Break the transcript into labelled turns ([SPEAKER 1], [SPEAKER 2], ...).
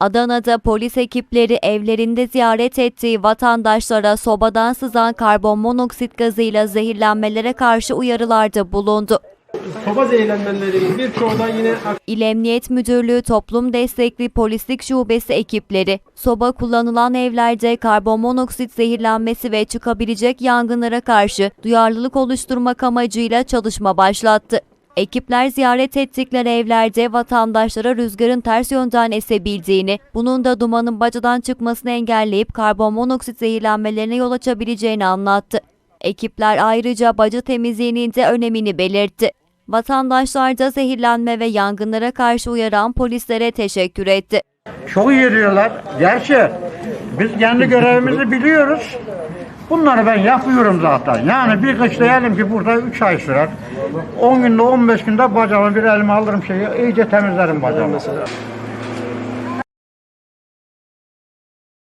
[SPEAKER 1] Adana'da polis ekipleri evlerinde ziyaret ettiği vatandaşlara sobadan sızan karbon monoksit gazıyla zehirlenmelere karşı uyarılarda bulundu.
[SPEAKER 2] Soba zehirlenmelerinin birçoğu da yine
[SPEAKER 1] İl Emniyet Müdürlüğü Toplum Destekli Polislik Şubesi ekipleri, soba kullanılan evlerde karbon monoksit zehirlenmesi ve çıkabilecek yangınlara karşı duyarlılık oluşturmak amacıyla çalışma başlattı. Ekipler ziyaret ettikleri evlerde vatandaşlara rüzgarın ters yönden esebildiğini, bunun da dumanın bacadan çıkmasını engelleyip karbon monoksit zehirlenmelerine yol açabileceğini anlattı. Ekipler ayrıca baca temizliğinin de önemini belirtti. Vatandaşlar da zehirlenme ve yangınlara karşı uyaran polislere teşekkür etti.
[SPEAKER 3] Çok iyi diyorlar. Gerçi biz kendi görevimizi biliyoruz. Bunları ben yapıyorum zaten. Yani bir kış diyelim ki burada 3 ay sürer. 10 günde 15 günde bacağımı bir elime alırım şeyi iyice temizlerim bacağımı.